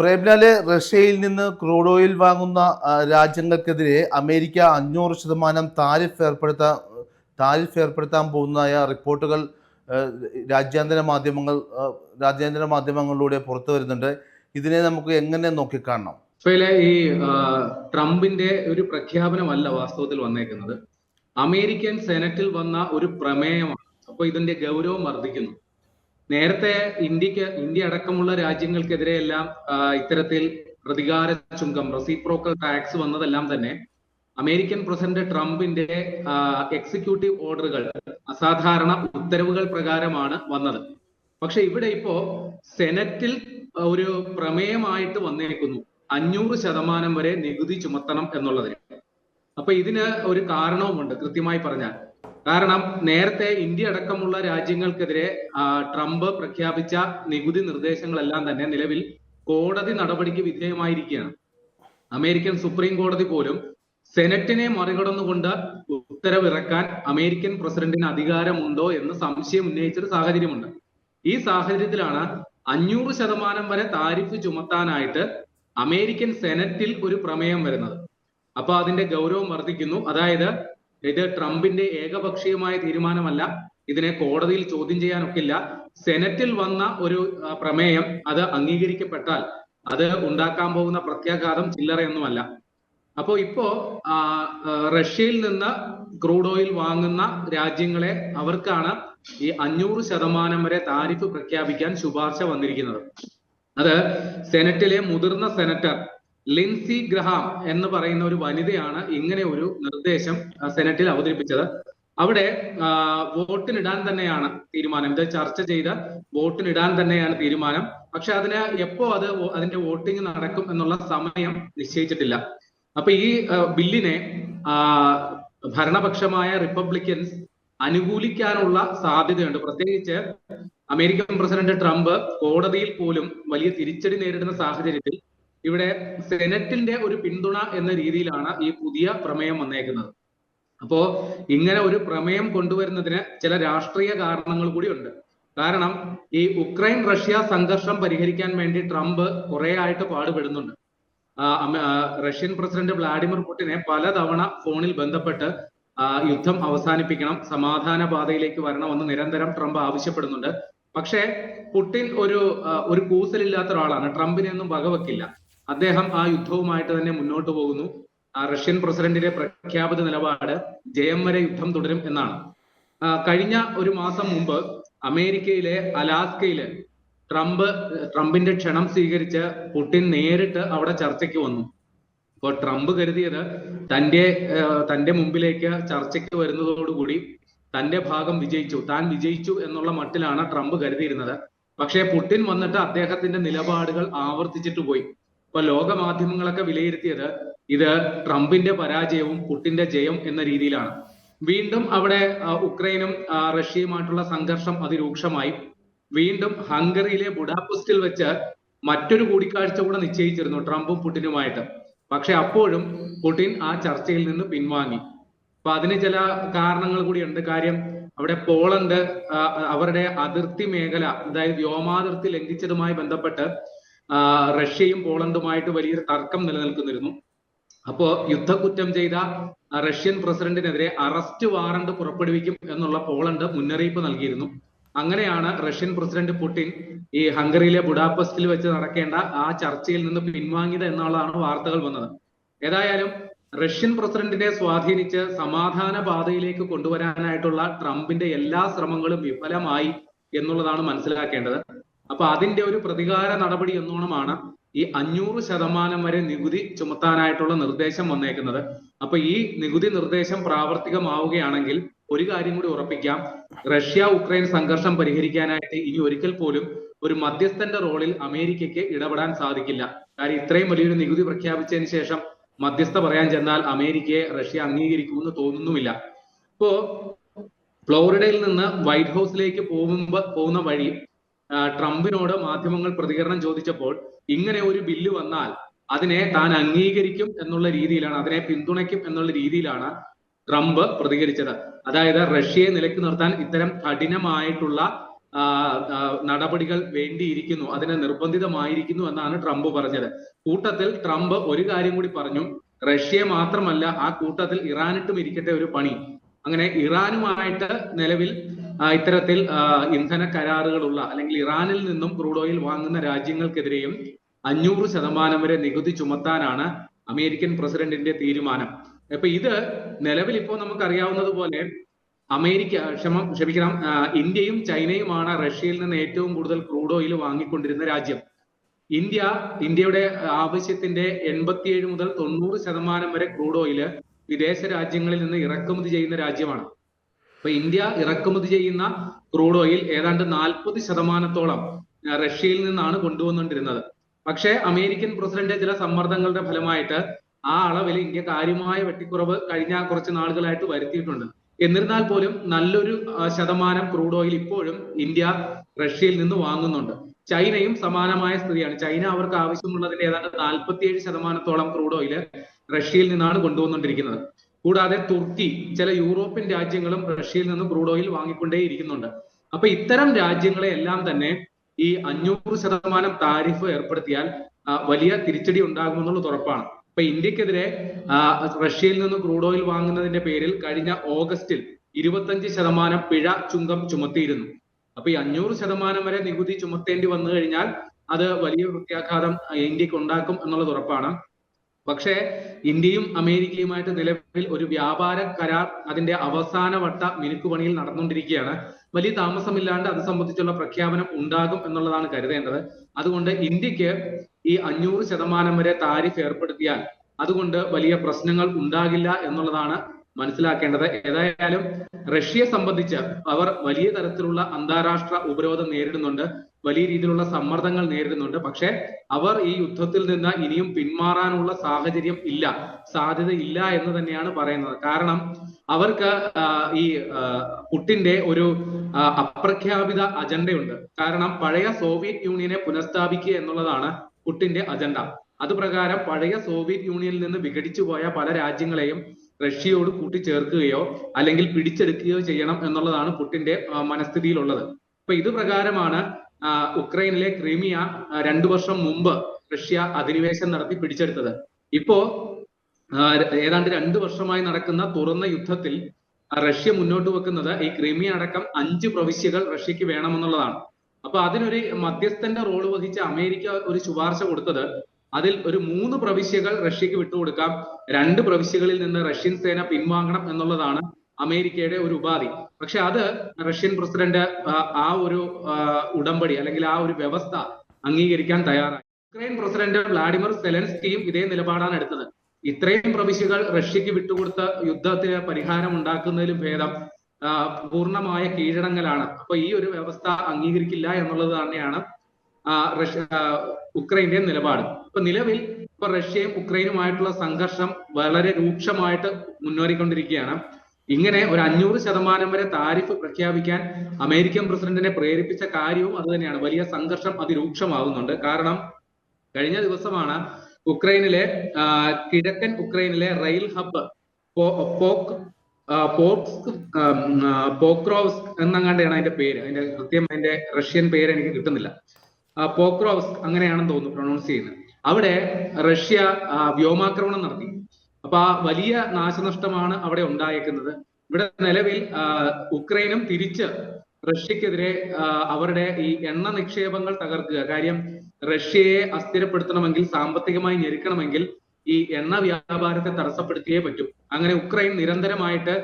പ്രേംലാൽ റഷ്യയിൽ നിന്ന് crude oil വാങ്ങുന്ന രാജ്യങ്ങൾക്കെതിരെ അമേരിക്ക അഞ്ഞൂറ് ശതമാനം താരിഫ് ഏർപ്പെടുത്താൻ താരിഫ് ഏർപ്പെടുത്താൻ പോകുന്നതായ റിപ്പോർട്ടുകൾ രാജ്യാന്തര മാധ്യമങ്ങൾ രാജ്യാന്തര മാധ്യമങ്ങളിലൂടെ പുറത്തു വരുന്നുണ്ട്. ഇതിനെ നമുക്ക് എങ്ങനെ നോക്കിക്കാണണം? ഇസ്രയേലെ ഈ ട്രംപിന്റെ ഒരു പ്രഖ്യാപനമല്ല വാസ്തവത്തിൽ വന്നേക്കുന്നത്. അമേരിക്കൻ സെനറ്റിൽ വന്ന ഒരു പ്രമേയമാണ്. അപ്പൊ ഇതിന്റെ ഗൗരവം വർദ്ധിക്കുന്നു. നേരത്തെ ഇന്ത്യയ്ക്ക് ഇന്ത്യ അടക്കമുള്ള രാജ്യങ്ങൾക്കെതിരെ എല്ലാം ഇത്തരത്തിൽ പ്രതികാര ചുങ്കം റെസിപ്രോക്കൽ ടാക്സ് വന്നതെല്ലാം തന്നെ അമേരിക്കൻ പ്രസിഡന്റ് ട്രംപിന്റെ എക്സിക്യൂട്ടീവ് ഓർഡറുകൾ അസാധാരണ ഉത്തരവുകൾ പ്രകാരമാണ് വന്നത്. പക്ഷെ ഇവിടെ ഇപ്പോ സെനറ്റിൽ ഒരു പ്രമേയമായിട്ട് വന്നേക്കുന്നു. അഞ്ഞൂറ് ശതമാനം വരെ നികുതി ചുമത്തണം എന്നുള്ളതിന്. അപ്പൊ ഇതിന് ഒരു കാരണവുമുണ്ട് കൃത്യമായി പറഞ്ഞാൽ. കാരണം നേരത്തെ ഇന്ത്യ അടക്കമുള്ള രാജ്യങ്ങൾക്കെതിരെ ട്രംപ് പ്രഖ്യാപിച്ച നികുതി നിർദ്ദേശങ്ങളെല്ലാം തന്നെ നിലവിൽ കോടതി നടപടിക്ക് വിധേയമായിരിക്കുകയാണ്. അമേരിക്കൻ സുപ്രീം കോടതി പോലും സെനറ്റിനെ മറികടന്നുകൊണ്ട് ഉത്തരവിറക്കാൻ അമേരിക്കൻ പ്രസിഡന്റിന് അധികാരമുണ്ടോ എന്ന് സംശയം ഉന്നയിച്ചൊരു സാഹചര്യമുണ്ട്. ഈ സാഹചര്യത്തിലാണ് അഞ്ഞൂറ് ശതമാനം വരെ താരിഫ് ചുമത്താനായിട്ട് അമേരിക്കൻ സെനറ്റിൽ ഒരു പ്രമേയം വരുന്നത്. അപ്പൊ അതിന്റെ ഗൗരവം വർദ്ധിക്കുന്നു. അതായത് ഇത് ട്രംപിന്റെ ഏകപക്ഷീയമായ തീരുമാനമല്ല. ഇതിനെ കോടതിയിൽ ചോദ്യം ചെയ്യാനൊക്കില്ല. സെനറ്റിൽ വന്ന ഒരു പ്രമേയം അത് അംഗീകരിക്കപ്പെട്ടാൽ അത് ഉണ്ടാക്കാൻ പോകുന്ന പ്രത്യാഘാതം ചില്ലറയൊന്നുമല്ല. അപ്പോ ഇപ്പോ റഷ്യയിൽ നിന്ന് ക്രൂഡ് ഓയിൽ വാങ്ങുന്ന രാജ്യങ്ങളെ അവർക്കാണ് ഈ അഞ്ഞൂറ് ശതമാനം വരെ താരിഫ് പ്രഖ്യാപിക്കാൻ ശുപാർശ വന്നിരിക്കുന്നത്. അത് സെനറ്റിലെ മുതിർന്ന സെനറ്റർ ലിൻസി ഗ്രഹാം എന്ന് പറയുന്ന ഒരു വനിതയാണ് ഇങ്ങനെ ഒരു നിർദ്ദേശം സെനറ്റിൽ അവതരിപ്പിച്ചത്. അവിടെ വോട്ടിനിടാൻ തന്നെയാണ് തീരുമാനം. ഇത് ചർച്ച ചെയ്ത് വോട്ടിനിടാൻ തന്നെയാണ് തീരുമാനം. പക്ഷെ അതിന് എപ്പോ അത് അതിന്റെ വോട്ടിംഗ് നടക്കും എന്നുള്ള സമയം നിശ്ചയിച്ചിട്ടില്ല. അപ്പൊ ഈ ബില്ലിനെ ഭരണപക്ഷമായ റിപ്പബ്ലിക്കൻസ് അനുകൂലിക്കാനുള്ള സാധ്യതയുണ്ട്. പ്രത്യേകിച്ച് അമേരിക്കൻ പ്രസിഡന്റ് ട്രംപ് കോടതിയിൽ പോലും വലിയ തിരിച്ചടി നേരിടുന്ന സാഹചര്യത്തിൽ ഇവിടെ സെനറ്റിന്റെ ഒരു പിന്തുണ എന്ന രീതിയിലാണ് ഈ പുതിയ പ്രമേയം വന്നേക്കുന്നത്. അപ്പോ ഇങ്ങനെ ഒരു പ്രമേയം കൊണ്ടുവരുന്നതിന് ചില രാഷ്ട്രീയ കാരണങ്ങൾ കൂടിയുണ്ട് കാരണം ഈ ഉക്രൈൻ റഷ്യ സംഘർഷം പരിഹരിക്കാൻ വേണ്ടി ട്രംപ് കുറെ ആയിട്ട് പാടുപെടുന്നുണ്ട്. റഷ്യൻ പ്രസിഡന്റ് വ്ളാഡിമിർ പുടിനെ പലതവണ ഫോണിൽ ബന്ധപ്പെട്ട് യുദ്ധം അവസാനിപ്പിക്കണം സമാധാന പാതയിലേക്ക് വരണമെന്ന് നിരന്തരം ട്രംപ് ആവശ്യപ്പെടുന്നുണ്ട്. പക്ഷേ പുടിൻ ഒരു ഒരു കൂസലില്ലാത്ത ഒരാളാണ്. ട്രംപിനെയൊന്നും വകവെക്കില്ല. അദ്ദേഹം ആ യുദ്ധവുമായിട്ട് തന്നെ മുന്നോട്ട് പോകുന്നു. ആ റഷ്യൻ പ്രസിഡന്റിന്റെ പ്രഖ്യാപിത നിലപാട് ജയം വരെ യുദ്ധം തുടരും എന്നാണ്. കഴിഞ്ഞ ഒരു മാസം മുമ്പ് അമേരിക്കയിലെ അലാസ്കയിൽ ട്രംപ് ട്രംപിന്റെ ക്ഷണം സ്വീകരിച്ച് പുടിൻ നേരിട്ട് അവിടെ ചർച്ചയ്ക്ക് വന്നു. അപ്പോൾ ട്രംപ് കരുതിയത് തന്റെ തന്റെ മുമ്പിലേക്ക് ചർച്ചയ്ക്ക് വരുന്നതോടുകൂടി തന്റെ ഭാഗം വിജയിച്ചു താൻ വിജയിച്ചു എന്നുള്ള മട്ടിലാണ് ട്രംപ് കരുതിയിരുന്നത്. പക്ഷേ പുടിൻ വന്നിട്ട് അദ്ദേഹത്തിന്റെ നിലപാടുകൾ ആവർത്തിച്ചിട്ട് പോയി. ഇപ്പൊ ലോക മാധ്യമങ്ങളൊക്കെ വിലയിരുത്തിയത് ഇത് ട്രംപിന്റെ പരാജയവും പുട്ടിന്റെ ജയം എന്ന രീതിയിലാണ്. വീണ്ടും അവിടെ ഉക്രൈനും റഷ്യയുമായിട്ടുള്ള സംഘർഷം അതിരൂക്ഷമായി വീണ്ടും ഹംഗറിയിലെ ബുഡാപെസ്റ്റിൽ വെച്ച് മറ്റൊരു കൂടിക്കാഴ്ച കൂടെ നിശ്ചയിച്ചിരുന്നു ട്രംപും പുടിനുമായിട്ട്. പക്ഷെ അപ്പോഴും പുടിൻ ആ ചർച്ചയിൽ നിന്ന് പിൻവാങ്ങി. അപ്പൊ അതിന് ചില കാരണങ്ങൾ കൂടിയുണ്ട്. കാര്യം അവിടെ പോളണ്ട് അവരുടെ അതിർത്തി മേഖല അതായത് വ്യോമാതിർത്തി ലംഘിച്ചതുമായി ബന്ധപ്പെട്ട് റഷ്യയും പോളണ്ടുമായിട്ട് വലിയൊരു തർക്കം നിലനിൽക്കുന്നിരുന്നു. അപ്പോ യുദ്ധക്കുറ്റം ചെയ്ത റഷ്യൻ പ്രസിഡന്റിനെതിരെ അറസ്റ്റ് വാറണ്ട് പുറപ്പെടുവിക്കും എന്നുള്ള പോളണ്ട് മുന്നറിയിപ്പ് നൽകിയിരുന്നു. അങ്ങനെയാണ് റഷ്യൻ പ്രസിഡന്റ് പുടിൻ ഈ ഹംഗറിയിലെ ബുഡാപെസ്റ്റിൽ വെച്ച് നടക്കേണ്ട ആ ചർച്ചയിൽ നിന്ന് പിൻവാങ്ങിയത് എന്നുള്ളതാണ് വാർത്തകൾ വന്നത്. ഏതായാലും റഷ്യൻ പ്രസിഡന്റിനെ സ്വാധീനിച്ച് സമാധാന പാതയിലേക്ക് കൊണ്ടുവരാനായിട്ടുള്ള ട്രംപിന്റെ എല്ലാ ശ്രമങ്ങളും വിഫലമായി എന്നുള്ളതാണ് മനസ്സിലാക്കേണ്ടത്. അപ്പൊ അതിന്റെ ഒരു പ്രതികാര നടപടി എന്നോണമാണ് ഈ അഞ്ഞൂറ് ശതമാനം വരെ നികുതി ചുമത്താനായിട്ടുള്ള നിർദ്ദേശം വന്നേക്കുന്നത്. അപ്പൊ ഈ നികുതി നിർദ്ദേശം പ്രാവർത്തികമാവുകയാണെങ്കിൽ ഒരു കാര്യം കൂടി ഉറപ്പിക്കാം. റഷ്യ ഉക്രൈൻ സംഘർഷം പരിഹരിക്കാനായിട്ട് ഇനി ഒരിക്കൽ പോലും ഒരു മധ്യസ്ഥന്റെ റോളിൽ അമേരിക്കയ്ക്ക് ഇടപെടാൻ സാധിക്കില്ല. കാര്യം ഇത്രയും വലിയൊരു നികുതി പ്രഖ്യാപിച്ചതിന് ശേഷം മധ്യസ്ഥ പറയാൻ ചെന്നാൽ അമേരിക്കയെ റഷ്യ അംഗീകരിക്കുമെന്ന് തോന്നുന്നുമില്ല. ഇപ്പോ ഫ്ലോറിഡയിൽ നിന്ന് വൈറ്റ് ഹൗസിലേക്ക് പോകുമ്പോ പോകുന്ന വഴി ട്രംപിനോട് മാധ്യമങ്ങൾ പ്രതികരണം ചോദിച്ചപ്പോൾ ഇങ്ങനെ ഒരു ബില്ല് വന്നാൽ അതിനെ താൻ അംഗീകരിക്കും എന്നുള്ള രീതിയിലാണ് അതിനെ പിന്തുണയ്ക്കും എന്നുള്ള രീതിയിലാണ് ട്രംപ് പ്രതികരിച്ചത്. അതായത് റഷ്യയെ നിലയ്ക്ക് നിർത്താൻ ഇത്തരം കഠിനമായിട്ടുള്ള നടപടികൾ വേണ്ടിയിരിക്കുന്നു അതിനെ നിർബന്ധിതമായിരിക്കുന്നു എന്നാണ് ട്രംപ് പറഞ്ഞത്. കൂട്ടത്തിൽ ട്രംപ് ഒരു കാര്യം കൂടി പറഞ്ഞു റഷ്യ മാത്രമല്ല ആ കൂട്ടത്തിൽ ഇറാനിട്ടും ഇരിക്കട്ടെ ഒരു പണി. അങ്ങനെ ഇറാനുമായിട്ട് നിലവിൽ ഇത്തരത്തിൽ ഇന്ധന കരാറുകളുള്ള അല്ലെങ്കിൽ ഇറാനിൽ നിന്നും ക്രൂഡ് ഓയിൽ വാങ്ങുന്ന രാജ്യങ്ങൾക്കെതിരെയും അഞ്ഞൂറ് ശതമാനം വരെ നികുതി ചുമത്താനാണ് അമേരിക്കൻ പ്രസിഡന്റിന്റെ തീരുമാനം. അപ്പൊ ഇത് നിലവിൽ ഇപ്പോൾ നമുക്കറിയാവുന്നത് പോലെ അമേരിക്ക ക്ഷമ ക്ഷമിക്കണം ഇന്ത്യയും ചൈനയുമാണ് റഷ്യയിൽ നിന്ന് ഏറ്റവും കൂടുതൽ ക്രൂഡ് ഓയിൽ വാങ്ങിക്കൊണ്ടിരുന്ന രാജ്യം. ഇന്ത്യ ഇന്ത്യയുടെ ആവശ്യത്തിന്റെ എൺപത്തിയേഴ് മുതൽ തൊണ്ണൂറ് ശതമാനം വരെ ക്രൂഡ് ഓയിൽ വിദേശ രാജ്യങ്ങളിൽ നിന്ന് ഇറക്കുമതി ചെയ്യുന്ന രാജ്യമാണ്. അപ്പൊ ഇന്ത്യ ഇറക്കുമതി ചെയ്യുന്ന ക്രൂഡ് ഓയിൽ ഏതാണ്ട് നാൽപ്പത് ശതമാനത്തോളം റഷ്യയിൽ നിന്നാണ് കൊണ്ടുവന്നുകൊണ്ടിരുന്നത് പക്ഷേ അമേരിക്കൻ പ്രസിഡന്റ് ചില സമ്മർദ്ദങ്ങളുടെ ഫലമായിട്ട് ആ അളവിൽ ഇന്ത്യ കാര്യമായ വെട്ടിക്കുറവ് കഴിഞ്ഞ കുറച്ച് നാളുകളായിട്ട് വരുത്തിയിട്ടുണ്ട്. എന്നിരുന്നാൽ പോലും നല്ലൊരു ശതമാനം ക്രൂഡ് ഓയിൽ ഇപ്പോഴും ഇന്ത്യ റഷ്യയിൽ നിന്ന് വാങ്ങുന്നുണ്ട്. ചൈനയും സമാനമായ സ്ഥിതിയാണ്. ചൈന അവർക്ക് ആവശ്യമുള്ളതിന്റെ ഏതാണ്ട് നാൽപ്പത്തിയേഴ് ശതമാനത്തോളം ക്രൂഡ് ഓയിൽ റഷ്യയിൽ നിന്നാണ് കൊണ്ടുവന്നുകൊണ്ടിരിക്കുന്നത് കൂടാതെ തുർക്കി ചില യൂറോപ്യൻ രാജ്യങ്ങളും റഷ്യയിൽ നിന്ന് ക്രൂഡ് ഓയിൽ വാങ്ങിക്കൊണ്ടേയിരിക്കുന്നുണ്ട്. അപ്പൊ ഇത്തരം രാജ്യങ്ങളെ എല്ലാം തന്നെ ഈ അഞ്ഞൂറ് ശതമാനം താരിഫ് ഏർപ്പെടുത്തിയാൽ വലിയ തിരിച്ചടി ഉണ്ടാകുമെന്നുള്ളത് ഉറപ്പാണ്. ഇപ്പൊ ഇന്ത്യക്കെതിരെ റഷ്യയിൽ നിന്ന് ക്രൂഡ് ഓയിൽ വാങ്ങുന്നതിന്റെ പേരിൽ കഴിഞ്ഞ ഓഗസ്റ്റിൽ ഇരുപത്തഞ്ച് ശതമാനം പിഴ ചുങ്കം ചുമത്തിയിരുന്നു. അപ്പൊ ഈ അഞ്ഞൂറ് ശതമാനം വരെ നികുതി ചുമത്തേണ്ടി വന്നു കഴിഞ്ഞാൽ അത് വലിയ പ്രത്യാഘാതം ഇന്ത്യയ്ക്ക് ഉണ്ടാക്കും എന്നുള്ളത് ഉറപ്പാണ്. പക്ഷേ ഇന്ത്യയും അമേരിക്കയുമായിട്ട് നിലവിൽ ഒരു വ്യാപാര കരാർ അതിന്റെ അവസാന വട്ട മിനുക്കുപണിയിൽ നടന്നുകൊണ്ടിരിക്കുകയാണ്. വലിയ താമസമില്ലാണ്ട് അത് സംബന്ധിച്ചുള്ള പ്രഖ്യാപനം ഉണ്ടാകും എന്നുള്ളതാണ് കരുതേണ്ടത്. അതുകൊണ്ട് ഇന്ത്യയ്ക്ക് ഈ അഞ്ഞൂറ് ശതമാനം വരെ താരിഫ് ഏർപ്പെടുത്തിയാൽ അതുകൊണ്ട് വലിയ പ്രശ്നങ്ങൾ ഉണ്ടാകില്ല എന്നുള്ളതാണ് മനസ്സിലാക്കേണ്ടത് ഏതായാലും റഷ്യയെ സംബന്ധിച്ച് അവർ വലിയ തരത്തിലുള്ള അന്താരാഷ്ട്ര ഉപരോധം നേരിടുന്നുണ്ട്. വലിയ രീതിയിലുള്ള സമ്മർദ്ദങ്ങൾ നേരിടുന്നുണ്ട്. പക്ഷേ അവർ ഈ യുദ്ധത്തിൽ നിന്ന് ഇനിയും പിന്മാറാനുള്ള സാഹചര്യം ഇല്ല. സാധ്യത ഇല്ല എന്ന് തന്നെയാണ് പറയുന്നത്. കാരണം അവർക്ക് ഈ പുട്ടിന്റെ ഒരു അപ്രഖ്യാപിത അജണ്ടയുണ്ട്. കാരണം പഴയ സോവിയറ്റ് യൂണിയനെ പുനഃസ്ഥാപിക്കുക എന്നുള്ളതാണ് പുട്ടിന്റെ അജണ്ട. അത് പ്രകാരം പഴയ സോവിയറ്റ് യൂണിയനിൽ നിന്ന് വിഘടിച്ചു പോയ പല രാജ്യങ്ങളെയും റഷ്യയോട് കൂട്ടിച്ചേർക്കുകയോ അല്ലെങ്കിൽ പിടിച്ചെടുക്കുകയോ ചെയ്യണം എന്നുള്ളതാണ് പുട്ടിന്റെ മനസ്ഥിതിയിലുള്ളത്. അപ്പൊ ഇത് പ്രകാരമാണ് ഉക്രൈനിലെ ക്രീമിയ രണ്ടു വർഷം മുമ്പ് റഷ്യ അധിനിവേശം നടത്തി പിടിച്ചെടുത്തത്. ഇപ്പോ ഏതാണ്ട് രണ്ടു വർഷമായി നടക്കുന്ന തുറന്ന യുദ്ധത്തിൽ റഷ്യ മുന്നോട്ട് വെക്കുന്നത് ഈ ക്രിമിയ അടക്കം അഞ്ച് പ്രവിശ്യകൾ റഷ്യക്ക് വേണമെന്നുള്ളതാണ്. അപ്പൊ അതിനൊരു മധ്യസ്ഥന്റെ റോൾ വഹിച്ച അമേരിക്ക ഒരു ശുപാർശ കൊടുത്തത് അതിൽ ഒരു മൂന്ന് പ്രവിശ്യകൾ റഷ്യക്ക് വിട്ടുകൊടുക്കാം. രണ്ട് പ്രവിശ്യകളിൽ നിന്ന് റഷ്യൻ സേന പിൻവാങ്ങണം എന്നുള്ളതാണ് അമേരിക്കയുടെ ഒരു ഉപാധി. പക്ഷെ അത് റഷ്യൻ പ്രസിഡന്റ് ആ, ഒരു ഉടമ്പടി അല്ലെങ്കിൽ ആ ഒരു വ്യവസ്ഥ അംഗീകരിക്കാൻ തയ്യാറായി. യുക്രൈൻ പ്രസിഡന്റ് വ്ളാഡിമിർ സെലൻസ്കിയും ഇതേ നിലപാടാണ് എടുത്തത്. ഇത്രയും പ്രവിശ്യകൾ റഷ്യക്ക് വിട്ടുകൊടുത്ത യുദ്ധത്തിന് പരിഹാരം ഉണ്ടാക്കുന്നതിലും ഭേദം പൂർണമായ കീഴടങ്ങലാണ്. അപ്പൊ ഈ ഒരു വ്യവസ്ഥ അംഗീകരിക്കില്ല എന്നുള്ളത് തന്നെയാണ് റഷ്യ ഉക്രൈന്റെ നിലപാട്. ഇപ്പൊ നിലവിൽ ഇപ്പൊ റഷ്യയും ഉക്രൈനുമായിട്ടുള്ള സംഘർഷം വളരെ രൂക്ഷമായിട്ട് മുന്നേറിക്കൊണ്ടിരിക്കുകയാണ്. ഇങ്ങനെ ഒരു അഞ്ഞൂറ് ശതമാനം വരെ താരിഫ് പ്രഖ്യാപിക്കാൻ അമേരിക്കൻ പ്രസിഡന്റിനെ പ്രേരിപ്പിച്ച കാര്യവും അത് തന്നെയാണ്. വലിയ സംഘർഷം അതിരൂക്ഷമാകുന്നുണ്ട്. കാരണം കഴിഞ്ഞ ദിവസമാണ് ഉക്രൈനിലെ കിഴക്കൻ ഉക്രൈനിലെ റെയിൽ ഹബ്ബ് പോക്ക് പോക്സ് ആം, പോക്രോവ്സ്ക് എന്നങ്ങാണ്ടാണ് അതിന്റെ പേര്. അതിന്റെ കൃത്യം അതിന്റെ റഷ്യൻ പേര് എനിക്ക് കിട്ടുന്നില്ല. പോക്രോവ്സ്ക് അങ്ങനെയാണെന്ന് തോന്നുന്നു പ്രൊണൗൺസ് ചെയ്യുന്നത് അവിടെ റഷ്യ വ്യോമാക്രമണം നടത്തി. അപ്പൊ ആ വലിയ നാശനഷ്ടമാണ് അവിടെ ഉണ്ടായേക്കുന്നത്. ഇവിടെ നിലവിൽ ഉക്രൈനും തിരിച്ച് റഷ്യക്കെതിരെ അവരുടെ ഈ എണ്ണ നിക്ഷേപങ്ങൾ തകർക്കുക. കാര്യം റഷ്യയെ അസ്ഥിരപ്പെടുത്തണമെങ്കിൽ സാമ്പത്തികമായി ഞെരുക്കണമെങ്കിൽ ഈ എണ്ണ വ്യാപാരത്തെ തടസ്സപ്പെടുത്തിയേ പറ്റും. അങ്ങനെ ഉക്രൈൻ നിരന്തരമായിട്ട്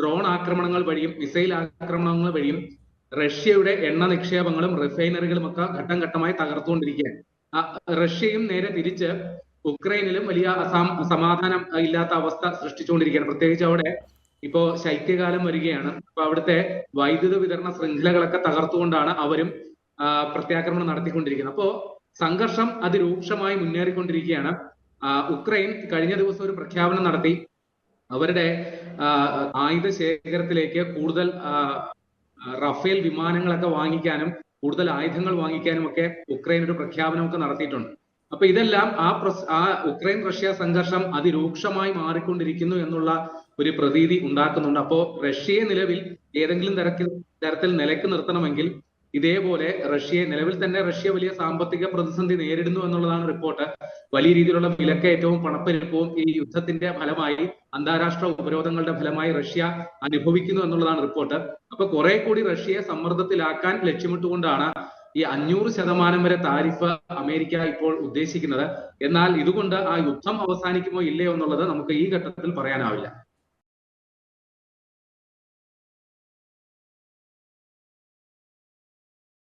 ഡ്രോൺ ആക്രമണങ്ങൾ വഴിയും മിസൈൽ ആക്രമണങ്ങൾ വഴിയും റഷ്യയുടെ എണ്ണ നിക്ഷേപങ്ങളും റിഫൈനറികളും ഒക്കെ ഘട്ടം ഘട്ടമായി തകർത്തുകൊണ്ടിരിക്കുകയാണ്. റഷ്യയും നേരെ തിരിച്ച് ഉക്രൈനിലും വലിയ സമാധാനം ഇല്ലാത്ത അവസ്ഥ സൃഷ്ടിച്ചുകൊണ്ടിരിക്കുകയാണ്. പ്രത്യേകിച്ച് അവിടെ ഇപ്പോ ശൈത്യകാലം വരികയാണ്. അപ്പൊ അവിടുത്തെ വൈദ്യുത വിതരണ ശൃംഖലകളൊക്കെ തകർത്തുകൊണ്ടാണ് അവരും പ്രത്യാക്രമണം നടത്തിക്കൊണ്ടിരിക്കുന്നത്. അപ്പോ സംഘർഷം അതിരൂക്ഷമായി മുന്നേറിക്കൊണ്ടിരിക്കുകയാണ്. ഉക്രൈൻ കഴിഞ്ഞ ദിവസം ഒരു പ്രഖ്യാപനം നടത്തി. അവരുടെ ആയുധ ശേഖരത്തിലേക്ക് കൂടുതൽ റഫേൽ വിമാനങ്ങളൊക്കെ വാങ്ങിക്കാനും കൂടുതൽ ആയുധങ്ങൾ വാങ്ങിക്കാനും ഒക്കെ ഉക്രൈൻ ഒരു പ്രഖ്യാപനമൊക്കെ നടത്തിയിട്ടുണ്ട്. അപ്പൊ ഇതെല്ലാം ആ പ്രസ് ആ ഉക്രൈൻ റഷ്യ സംഘർഷം അതിരൂക്ഷമായി മാറിക്കൊണ്ടിരിക്കുന്നു എന്നുള്ള ഒരു പ്രതീതി ഉണ്ടാക്കുന്നുണ്ട്. അപ്പോ റഷ്യയെ നിലവിൽ ഏതെങ്കിലും തരത്തിൽ തരത്തിൽ നിലയ്ക്ക് നിർത്തണമെങ്കിൽ ഇതേപോലെ റഷ്യയെ നിലവിൽ തന്നെ റഷ്യ വലിയ സാമ്പത്തിക പ്രതിസന്ധി നേരിടുന്നു എന്നുള്ളതാണ് റിപ്പോർട്ട്. വലിയ രീതിയിലുള്ള വിലക്കയറ്റവും പണപ്പെരുപ്പവും ഈ യുദ്ധത്തിന്റെ ഫലമായി അന്താരാഷ്ട്ര ഉപരോധങ്ങളുടെ ഫലമായി റഷ്യ അനുഭവിക്കുന്നു എന്നുള്ളതാണ് റിപ്പോർട്ട്. അപ്പൊ കുറെ കൂടി റഷ്യയെ സമ്മർദ്ദത്തിലാക്കാൻ ലക്ഷ്യമിട്ടുകൊണ്ടാണ് ഈ അഞ്ഞൂറ് ശതമാനം വരെ താരിഫ് അമേരിക്ക ഇപ്പോൾ ഉദ്ദേശിക്കുന്നത്. എന്നാൽ ഇതുകൊണ്ട് ആ യുദ്ധം അവസാനിക്കുമോ ഇല്ലയോ എന്നുള്ളത് നമുക്ക് ഈ ഘട്ടത്തിൽ പറയാനാവില്ല.